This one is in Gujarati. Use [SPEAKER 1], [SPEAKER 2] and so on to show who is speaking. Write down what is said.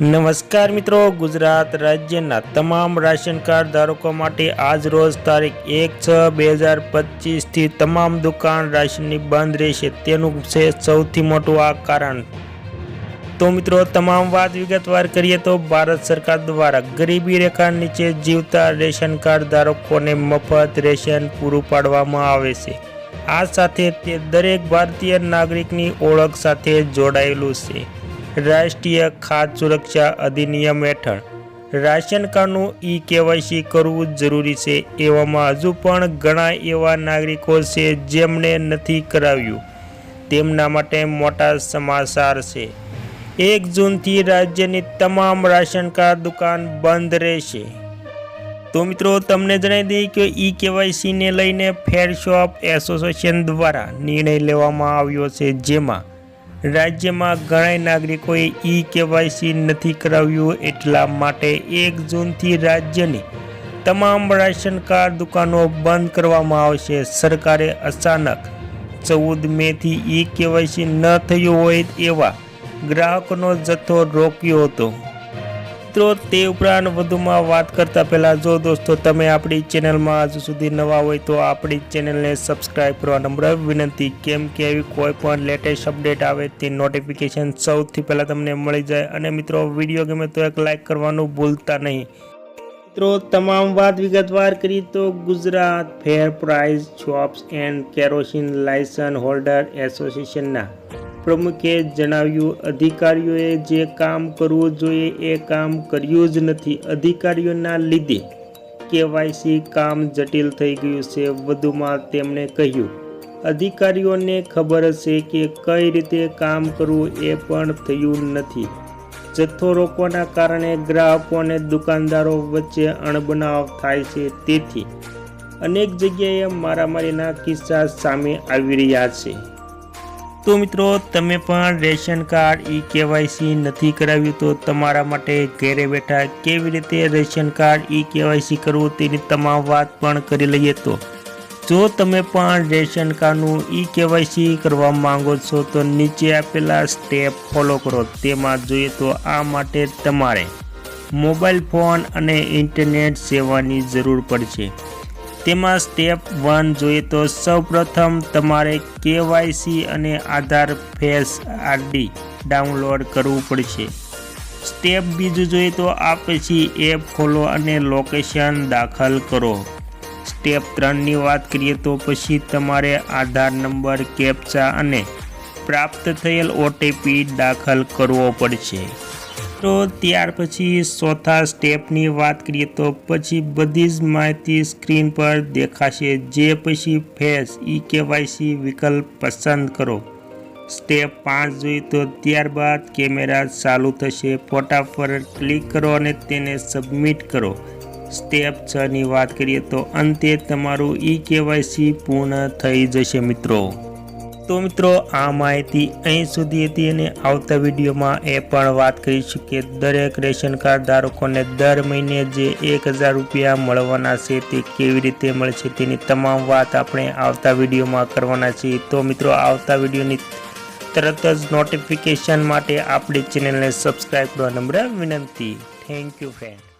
[SPEAKER 1] નમસ્કાર મિત્રો, ગુજરાત રાજ્યના તમામ રાશન કાર્ડ ધારકો માટે આજ રોજ તારીખ એક છ બે હજાર પચીસથી તમામ દુકાન રાશનની બંધ રહેશે. તેનું છે સૌથી મોટું આ કારણ. તો મિત્રો, તમામ વાત વિગતવાર કરીએ તો ભારત સરકાર દ્વારા ગરીબી રેખા નીચે જીવતા રેશન કાર્ડ ધારકોને મફત રેશન પૂરું પાડવામાં આવે છે. આ સાથે તે દરેક ભારતીય નાગરિકની ઓળખ સાથે જોડાયેલું છે. રાષ્ટ્રીય ખાદ્ય સુરક્ષા અધિનિયમ હેઠળ. રાશન કાર્ડનું ઈ કેવાયસી કરવું જરૂરી છે એવામાં હજુ પણ ઘણા એવા નાગરિકો છે જેમણે નથી કરાવ્યું. તેમના માટે મોટા સમાચાર છે. એક જૂનથી રાજ્યની તમામ રાશન કાર્ડ દુકાન બંધ રહેશે. તો મિત્રો, તમને જણાવી દઈએ કે ઈ કેવાયસીને લઈને ફેર શોપ એસોસિએશન દ્વારા નિર્ણય લેવામાં આવ્યો છે જેમાં રાજ્યમાં ઘણા નાગરિકોએ ઈ કેવાયસી નથી કરાવ્યું એટલા માટે એક જૂનથી રાજ્યની તમામ રાશન કાર્ડ દુકાનો બંધ કરવામાં આવશે. સરકારે અચાનક ચૌદ મેથી ઈ કેવાયસી ન થયું હોય એવા ગ્રાહકોનો જથ્થો રોક્યો હતો. મિત્રો, તે ઉપરાંત વધુમાં વાત કરતા પહેલાં, જો દોસ્તો તમે આપણી ચેનલમાં હજુ સુધી નવા હોય, તો આપણી ચેનલને સબસ્ક્રાઈબ કરવા નમ્ર વિનંતી. કેમ કે એવી કોઈ પણ લેટેસ્ટ અપડેટ આવે, તે નોટિફિકેશન સૌથી પહેલાં તમને મળી જાય. અને મિત્રો, વીડિયો ગમે તો એક લાઇક કરવાનું ભૂલતા નહીં. મિત્રો, તમામ વાત વિગતવાર કરી, તો Gujarat fair price shops and kerosene license holder એસોસિએશનના પ્રમુખે જણાવ્યું, અધિકારીઓએ જે કામ કરવું જોઈએ એ કામ કર્યું જ નથી. અધિકારીઓના લીધે કેવાયસી કામ જટિલ થઈ ગયું છે, વધુમાં તેમણે કહ્યું. અધિકારીઓને ખબર છે કે કઈ રીતે કામ કરવું એ પણ થયું નથી. જથ્થો રોકવાના કારણે ગ્રાહકો અને દુકાનદારો વચ્ચે અણબનાવ થાય છે. તેથી અનેક જગ્યાએ મારામારીના કિસ્સા સામે આવી રહ્યા છે. તો મિત્રો, તમે પણ રેશન કાર્ડ ઈ કેવાયસી નથી કરાવ્યું તો તમારા માટે ઘેરે બેઠા કેવી રીતે રેશન કાર્ડ ઈ કેવાયસી કરવું તેની તમામ વાત પણ કરી લઈએ તો. જો તમે પણ રેશન કાર્ડનું ઈ કેવાયસી કરવા માંગો છો તો નીચે આપેલા સ્ટેપ ફોલો કરો. તેમાં જોઈએ તો આ માટે તમારે મોબાઈલ ફોન અને ઇન્ટરનેટ સેવાની જરૂર પડશે. તેમાં સ્ટેપ વન જોઈએ તો સૌપ્રથમ તમારે કેવાયસી અને આધાર ફેસ આરડી ડાઉનલોડ કરવું પડશે. સ્ટેપ બીજું જોઈએ તો આ પછી એપ ખોલો અને લોકેશન દાખલ કરો. સ્ટેપ ત્રણની વાત કરીએ તો પછી તમારે આધાર નંબર કેપ્ચા અને પ્રાપ્ત થયેલ ઓટીપી દાખલ કરવો પડશે. તો ત્યાર પછી ચોથા સ્ટેપની વાત કરીએ તો પછી બધી જ માહિતી સ્ક્રીન પર દેખાશે. જે પછી ફેસ, ઈ કેવાયસી વિકલ્પ પસંદ કરો. સ્ટેપ પાંચ જોઈએ તો ત્યારબાદ કેમેરા ચાલુ થશે. ફોટા પર ક્લિક કરો અને તેને સબમિટ કરો. સ્ટેપ છની વાત કરીએ તો અંતે તમારું ઈ કેવાયસી પૂર્ણ થઈ જશે મિત્રો. તો મિત્રો, આ માહિતી અહીં સુધી હતી અને આવતા વિડીયોમાં એ પણ વાત કરીશું કે દરેક રેશન કાર્ડ ધારકોને દર મહિને જે એક હજાર રૂપિયા મળવાના છે તે કેવી રીતે મળશે તેની તમામ વાત આપણે આવતા વિડીયોમાં કરવાના છીએ. તો મિત્રો, આવતા વિડીયોની તરત જ નોટિફિકેશન માટે આપણી ચેનલને સબસ્ક્રાઈબ કરવા નમ્ર વિનંતી. Thank you friend